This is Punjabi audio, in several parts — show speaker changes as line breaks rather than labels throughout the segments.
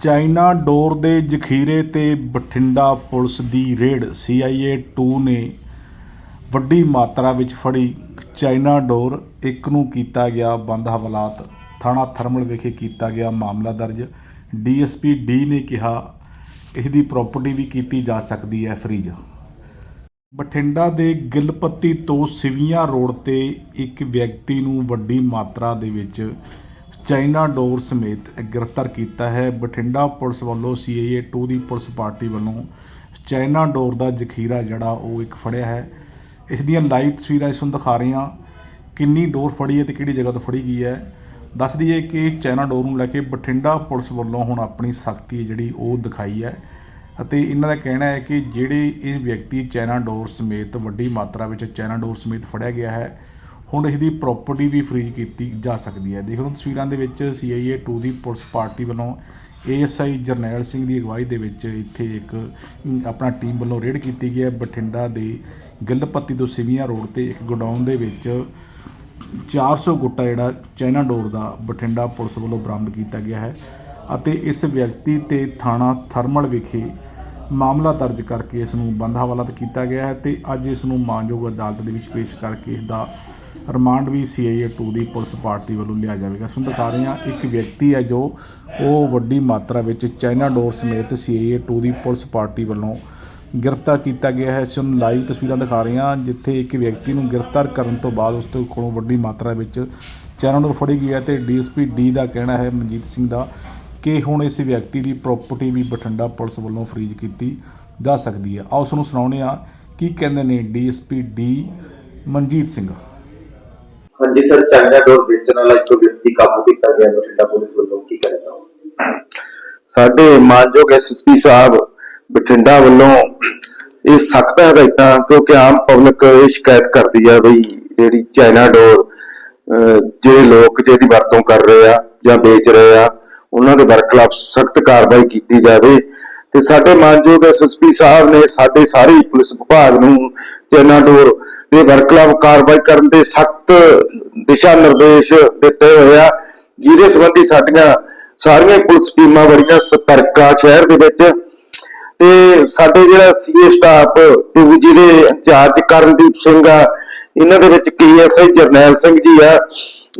ਚਾਈਨਾ ਡੋਰ ਦੇ ਜ਼ਖੀਰੇ ਤੇ ਬਠਿੰਡਾ ਪੁਲਿਸ ਦੀ ਰੇਡ। ਸੀਆਈਏ 2 ਨੇ ਵੱਡੀ ਮਾਤਰਾ ਵਿੱਚ ਫੜੀ। ਚਾਈਨਾ ਡੋਰ ਇੱਕ ਨੂੰ ਕੀਤਾ ਗਿਆ ਬੰਦ ਹਵਾਲਾਤ। ਥਾਣਾ ਥਰਮਲ ਵਿਖੇ ਕੀਤਾ ਗਿਆ ਮਾਮਲਾ ਦਰਜ। ਡੀਐਸਪੀ ਡੀ ਨੇ ਕਿਹਾ ਇਸ ਦੀ ਪ੍ਰਾਪਰਟੀ ਵੀ ਕੀਤੀ ਜਾ ਸਕਦੀ ਹੈ ਫਰੀਜ਼ ਬਠਿੰਡਾ ਦੇ ਗਿੱਲਪੱਤੀ ਤੋਂ ਸਿਵੀਆਂ ਰੋਡ ਤੇ ਇੱਕ ਵਿਅਕਤੀ ਨੂੰ ਵੱਡੀ ਮਾਤਰਾ ਦੇ ਵਿੱਚ ਚਾਈਨਾ ਡੋਰ ਸਮੇਤ ਗ੍ਰਿਫਤਾਰ ਕੀਤਾ ਹੈ। ਬਠਿੰਡਾ ਪੁਲਿਸ ਵੱਲੋਂ ਸੀਏਏ 2 ਦੀ ਪੁਲਿਸ ਪਾਰਟੀ ਵੱਲੋਂ ਚਾਈਨਾ ਡੋਰ ਦਾ ਜ਼ਖੀਰਾ ਜਿਹੜਾ ਉਹ ਇੱਕ ਫੜਿਆ ਹੈ। ਇਸ ਦੀਆਂ ਲਾਈਵ ਤਸਵੀਰਾਂ ਇਸ ਨੂੰ ਦਿਖਾ ਰਹੇ ਹਾਂ। ਕਿੰਨੀ ਡੋਰ ਫੜੀ ਹੈ ਤੇ ਕਿਹੜੀ ਜਗ੍ਹਾ ਤੋਂ ਫੜੀ ਗਈ ਹੈ। ਦੱਸ ਦਈਏ ਕਿ ਚਾਈਨਾ ਡੋਰ ਨੂੰ ਲੈ ਕੇ ਬਠਿੰਡਾ ਪੁਲਿਸ ਵੱਲੋਂ ਹੁਣ ਆਪਣੀ ਸਖਤੀ ਜਿਹੜੀ ਉਹ ਦਿਖਾਈ ਹੈ ਅਤੇ ਇਹਨਾਂ ਦਾ ਕਹਿਣਾ ਹੈ ਕਿ ਜਿਹੜੇ ਇਹ ਵਿਅਕਤੀ ਚਾਈਨਾ ਡੋਰ ਸਮੇਤ ਵੱਡੀ ਮਾਤਰਾ ਵਿੱਚ ਚਾਈਨਾ ਡੋਰ ਸਮੇਤ ਫੜਿਆ ਗਿਆ ਹੈ ਹੁਣ ਇਸ ਦੀ ਪ੍ਰਾਪਰਟੀ ਵੀ ਫਰੀਜ਼ ਕੀਤੀ ਜਾ ਸਕਦੀ ਹੈ। ਦੇਖੋ ਤਸਵੀਰਾਂ ਦੇ ਵਿੱਚ ਸੀਆਈਏ 2 ਦੀ ਪੁਲਿਸ ਪਾਰਟੀ ਵੱਲੋਂ ਏਐਸਆਈ ਜਰਨੈਲ ਸਿੰਘ ਦੀ ਅਗਵਾਈ ਦੇ ਵਿੱਚ ਇੱਥੇ ਇੱਕ ਆਪਣਾ ਟੀਮ ਵੱਲੋਂ ਰੇਡ ਕੀਤੀ ਗਈ ਹੈ। ਬਠਿੰਡਾ ਦੇ ਗਿੱਲਪੱਤੀ ਤੋਂ ਸਿਵੀਆਂ ਰੋਡ ਤੇ ਇੱਕ ਗੋਡਾਊਨ ਦੇ ਵਿੱਚ 400 ਗੁੱਟਾ ਜਿਹੜਾ ਚਾਈਨਾ ਡੋਰ ਦਾ ਬਠਿੰਡਾ ਪੁਲਿਸ ਵੱਲੋਂ ਬਰਾਮਦ ਕੀਤਾ ਗਿਆ ਹੈ ਅਤੇ ਇਸ ਵਿਅਕਤੀ ਤੇ ਥਾਣਾ ਥਰਮਲ ਵਿਖੇ ਮਾਮਲਾ ਦਰਜ ਕਰਕੇ ਇਸ ਨੂੰ ਬੰਦ ਹਵਾਲਾਤ ਕੀਤਾ ਗਿਆ ਹੈ ਤੇ ਅੱਜ ਇਸ ਨੂੰ ਮਾਨਯੋਗ ਅਦਾਲਤ ਦੇ ਵਿੱਚ ਪੇਸ਼ ਕਰਕੇ ਇਸ ਦਾ ਰਿਮਾਂਡ ਵੀ ਸੀਆਈਏ 2 ਦੀ ਪੁਲਿਸ ਪਾਰਟੀ ਵੱਲੋਂ ਲਿਆ ਜਾਵੇਗਾ। ਸੁਣ ਦਿਖਾ ਰਹੇ ਹਾਂ ਇੱਕ ਵਿਅਕਤੀ ਹੈ ਜੋ ਉਹ ਵੱਡੀ ਮਾਤਰਾ ਵਿੱਚ ਚਾਈਨਾ ਡੋਰ ਸਮੇਤ ਸੀਆਈਏ 2 ਦੀ ਪੁਲਿਸ ਪਾਰਟੀ ਵੱਲੋਂ ਗ੍ਰਿਫਤਾਰ ਕੀਤਾ ਗਿਆ ਹੈ। ਅਸੀਂ ਲਾਈਵ ਤਸਵੀਰਾਂ ਦਿਖਾ ਰਹੇ ਹਾਂ, ਜਿੱਥੇ ਇੱਕ ਵਿਅਕਤੀ ਨੂੰ ਗ੍ਰਿਫਤਾਰ ਕਰਨ ਤੋਂ ਬਾਅਦ ਉਸ ਤੋਂ ਕੋਲੋਂ ਵੱਡੀ ਮਾਤਰਾ ਵਿੱਚ ਚਾਈਨਾ ਡੋਰ ਫੜੀ ਗਈ ਹੈ ਤੇ ਡੀਐਸਪੀ ਡੀ ਦਾ ਕਹਿਣਾ ਹੈ, ਮਨਜੀਤ ਸਿੰਘ ਦਾ, ਕਿ ਹੁਣ ਇਸ ਵਿਅਕਤੀ ਦੀ ਪ੍ਰਾਪਰਟੀ ਵੀ ਬਠਿੰਡਾ ਪੁਲਿਸ ਵੱਲੋਂ ਫਰੀਜ਼ ਕੀਤੀ ਜਾ ਸਕਦੀ ਹੈ। ਆਓ ਉਸ ਨੂੰ ਸੁਣਾਉਂਦੇ ਹਾਂ, ਕੀ ਕਹਿੰਦੇ ਨੇ ਡੀਐਸਪੀ ਡੀ ਮਨਜੀਤ ਸਿੰਘ।
ਹਾਂਜੀ ਸਰ ਚਾਈਨਾ ਡੋਰ ਵੇਚਣ ਵਾਲਾ ਇੱਕ ਵਿਅਕਤੀ ਕਾਬੂ ਕੀਤਾ ਗਿਆ ਬਠਿੰਡਾ ਪੁਲਿਸ ਵੱਲੋਂ। ਕੀ ਕਹਿਣਾ
ਸਾਡੇ ਮਾਨਯੋਗ ਐਸਐਸਪੀ ਸਾਹਿਬ ਬਠਿੰਡਾ ਵੱਲੋਂ ਇਹ ਸਖਤ ਹਦਾਇਤਾਂ ਕਿਉਂਕਿ ਆਮ ਪਬਲਿਕ ਇਹ ਸ਼ਿਕਾਇਤ ਕਰਦੀ ਆ ਬਈ ਜਿਹੜੀ ਚਾਈਨਾ ਡੋਰ ਅਹ, ਜਿਹੜੇ ਲੋਕ ਜਿਹਦੀ ਵਰਤੋਂ ਕਰ ਰਹੇ ਆ ਜਾਂ ਵੇਚ ਰਹੇ ਆ ਉਹਨਾਂ ਦੇ ਵਰਖਲਾਫ ਸਖਤ ਕਾਰਵਾਈ ਕੀਤੀ ਜਾਵੇ। ਤੇ ਸਾਡੇ ਮਾਨਯੋਗ ਐਸਐਸਪੀ ਸਾਹਿਬ ਨੇ ਸਾਡੇ ਸਾਰੇ ਪੁਲਿਸ ਵਿਭਾਗ ਨੂੰ ਚਾਈਨਾ ਦੇ ਵਰਖਲਾਫ ਕਾਰਵਾਈ ਕਰਨ ਦੇ ਸਖਤ ਦਿਸ਼ਾ ਨਿਰਦੇਸ਼ ਦਿੱਤੇ ਹੋਏ ਆ, ਜਿਹਦੇ ਸੰਬੰਧੀ ਸਾਡੀਆਂ ਸਾਰੀਆਂ ਪੁਲਿਸ ਟੀਮਾਂ ਬੜੀਆਂ ਸਤਰਕ ਸ਼ਹਿਰ ਦੇ ਵਿੱਚ ਤੇ ਸਾਡੇ ਜਿਹੜਾ ਸੀਏ ਸਟਾਫ ਟੀਵੀ ਜੀ ਦੇ ਇੰਚਾਰਜ ਕਰਨਦੀਪ ਸਿੰਘ ਆ, ਇਹਨਾਂ ਦੇ ਵਿੱਚ ਕੇਐਸਆਈ ਜਰਨੈਲ ਸਿੰਘ ਜੀ ਆ,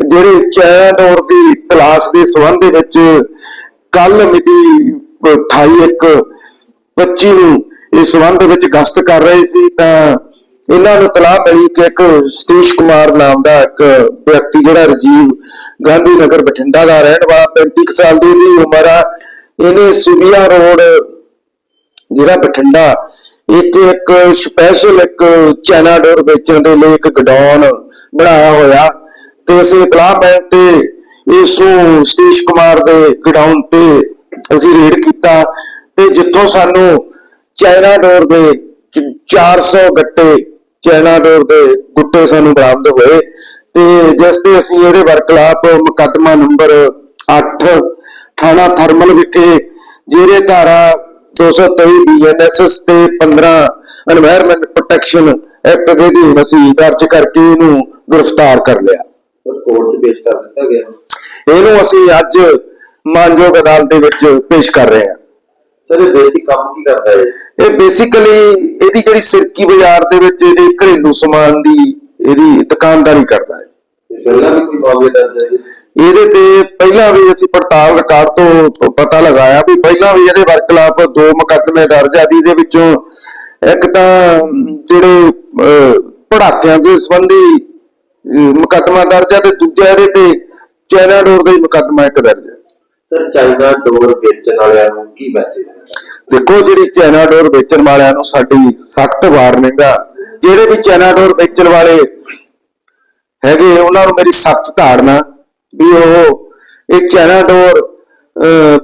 ਜਿਹੜੇ ਚੈਨ ਔਰ ਦੀ ਤਲਾਸ਼ ਦੇ ਸੰਬੰਧ ਦੇ ਵਿੱਚ ਕੱਲ ਮਿਤੀ 28/1/25 ਨੂੰ ਇਸ ਸੰਬੰਧ ਵਿੱਚ ਗਸ਼ਤ ਕਰ ਰਹੇ ਸੀ, ਤਾਂ ਇਹਨਾਂ ਨੂੰ ਤਲਾਹ ਮਿਲੀ ਕਿ ਇੱਕ ਸਤੀਸ਼ ਕੁਮਾਰ ਨਾਮ ਦਾ ਇੱਕ ਵਿਅਕਤੀ ਜਿਹੜਾ ਰਜੀਵ ਗਾਂਧੀ ਨਗਰ ਬਠਿੰਡਾ ਦਾ ਰਹਿਣ ਵਾਲਾ 35 ਸਾਲ ਦੀ ਇਹਦੀ ਉਮਰ ਆ। ਇਹਨੇ ਸੁਬੀਆ ਰੋਡ ਜਿਹੜਾ ਬਠਿੰਡਾ, ਇੱਥੇ ਇੱਕ ਸਪੈਸ਼ਲ ਇੱਕ ਚਾਈਨਾ ਡੋਰ ਵੇਚਣ ਦੇ ਲਈ ਇੱਕ ਗਡਾਊਨ ਬਣਾਇਆ ਹੋਇਆ। ਤੇ ਅਸੀਂ ਇਤਲਾਹ ਮਿਲਣ ਤੇ ਇਸ ਨੂੰ ਸਤੀਸ਼ ਕੁਮਾਰ ਦੇ ਗਡਾਊਨ ਤੇ ਅਸੀਂ ਰੇਡ ਕੀਤਾ ਤੇ ਜਿੱਥੋਂ ਸਾਨੂੰ ਚਾਈਨਾ ਡੋਰ ਦੇ 400 ਗੱਟੇ ਚਾਈਨਾ ਡੋਰ ਦੇ ਗੁੱਟੇ ਸਾਨੂੰ ਬਰਾਮਦ ਹੋਏ ਤੇ ਜਿਸ ਤੇ ਅਸੀਂ ਇਹਦੇ ਵਰਕਲਾਪ ਮੁਕੱਦਮਾ ਨੰਬਰ 8 ਥਾਣਾ ਥਰਮਲ ਵਿਖੇ ਜਿਹੜੇ ਧਾਰਾ 223 ਬੀਐਨਐਸਐਸ ਤੇ 15 এনवायरमेंट ਪ੍ਰੋਟੈਕਸ਼ਨ ਐਕਟ ਦੇ ਅਧੀਨ ਅਸੀਂ ਦਰਜ ਕਰਕੇ ਇਹਨੂੰ ਗ੍ਰਿਫਤਾਰ ਕਰ ਲਿਆ।
ਕੋਰਟ 'ਚ ਪੇਸ਼ ਕਰ ਦਿੱਤਾ ਗਿਆ।
ਇਹਨੂੰ ਅਸੀਂ ਅੱਜ ਮਾਨਯੋਗ ਅਦਾਲਤ ਦੇ ਵਿੱਚ ਪੇਸ਼ ਕਰ ਰਹੇ ਹਾਂ।
ਸਰ ਇਹ ਬੇਸਿਕ ਕੰਮ ਕੀ ਕਰਦਾ ਹੈ?
ਇਹ ਬੇਸਿਕਲੀ ਇਹਦੀ ਜਿਹੜੀ ਸਿਰਕੀ ਬਾਜ਼ਾਰ ਦੇ ਵਿੱਚ ਇਹਦੇ ਘਰੇਲੂ ਸਮਾਨ ਦੀ ਇਹਦੀ ਦੁਕਾਨਦਾਰੀ ਕਰਦਾ ਹੈ।
ਪਹਿਲਾਂ ਵੀ ਕੋਈ ਮਾਮਲੇ ਦਰਜ ਹੈ?
ਇਹਦੇ ਤੇ ਪਹਿਲਾਂ ਵੀ ਅਸੀਂ ਪੜਤਾਲ ਰਿਕਾਰਡ ਤੋਂ ਪਤਾ ਲਗਾਇਆ ਵੀ ਪਹਿਲਾਂ ਵੀ ਇਹਦੇ ਵਰਕਲਾਪ ਦੋ ਮੁਕੱਦਮੇ ਦਰਜ ਆ ਜਿਹਦੇ ਵਿੱਚੋਂ ਇੱਕ ਤਾਂ ਜਿਹੜੇ ਪੜਾਕਿਆਂ ਦੇ ਸੰਬੰਧੀ ਮੁਕੱਦਮਾ ਦਰਜ ਆ ਤੇ ਦੂਜਾ ਇਹਦੇ ਤੇ ਚਾਈਨਾ ਡੋਰ ਦਾ ਹੀ ਮੁਕੱਦਮਾ ਇੱਕ ਦਰਜ ਹੈ।
ਸਰ, ਚਾਈਨਾ ਡੋਰ ਵੇਚਣ ਵਾਲਿਆਂ ਨੂੰ ਕੀ ਮੈਸੇਜ
ਦੇਖੋ, ਜਿਹੜੀ ਚਾਈਨਾ ਡੋਰ ਵੇਚਣ ਵਾਲਿਆਂ ਨੂੰ ਸਾਡੀ ਸਖਤ ਵਾਰਨਿੰਗ ਆ। ਜਿਹੜੇ ਵੀ ਚਾਈਨਾ ਡੋਰ ਵੇਚਣ ਵਾਲੇ ਹੈਗੇ, ਉਹਨਾਂ ਨੂੰ ਮੇਰੀ ਸਖਤ ਧਾਰਨਾ ਵੀ ਉਹ ਇਹ ਚਾਈਨਾ ਡੋਰ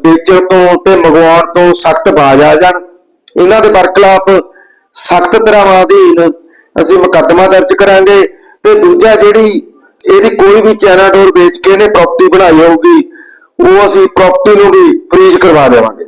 ਵੇਚਣ ਤੋਂ ਤੇ ਮੰਗਵਾਉਣ ਤੋਂ ਸਖਤ ਬਾਜ਼ ਆ ਜਾਣ। ਇਹਨਾਂ ਦੇ ਵਰਖਲਾਫ ਸਖਤ ਧਾਰਾਵਾਂ ਅਧੀਨ ਅਸੀਂ ਮੁਕੱਦਮਾ ਦਰਜ ਕਰਾਂਗੇ ਤੇ ਦੂਜਾ ਜਿਹੜੀ ਇਹਦੀ ਕੋਈ ਵੀ ਚਾਈਨਾ ਡੋਰ ਵੇਚ ਕੇ ਇਹਨੇ ਪ੍ਰਾਪਰਟੀ ਬਣਾਈ ਹੋਊਗੀ ਉਹ ਅਸੀਂ ਪ੍ਰਾਪਰਟੀ ਨੂੰ ਵੀ ਫ੍ਰੀਜ਼ ਕਰਵਾ ਦੇਵਾਂਗੇ।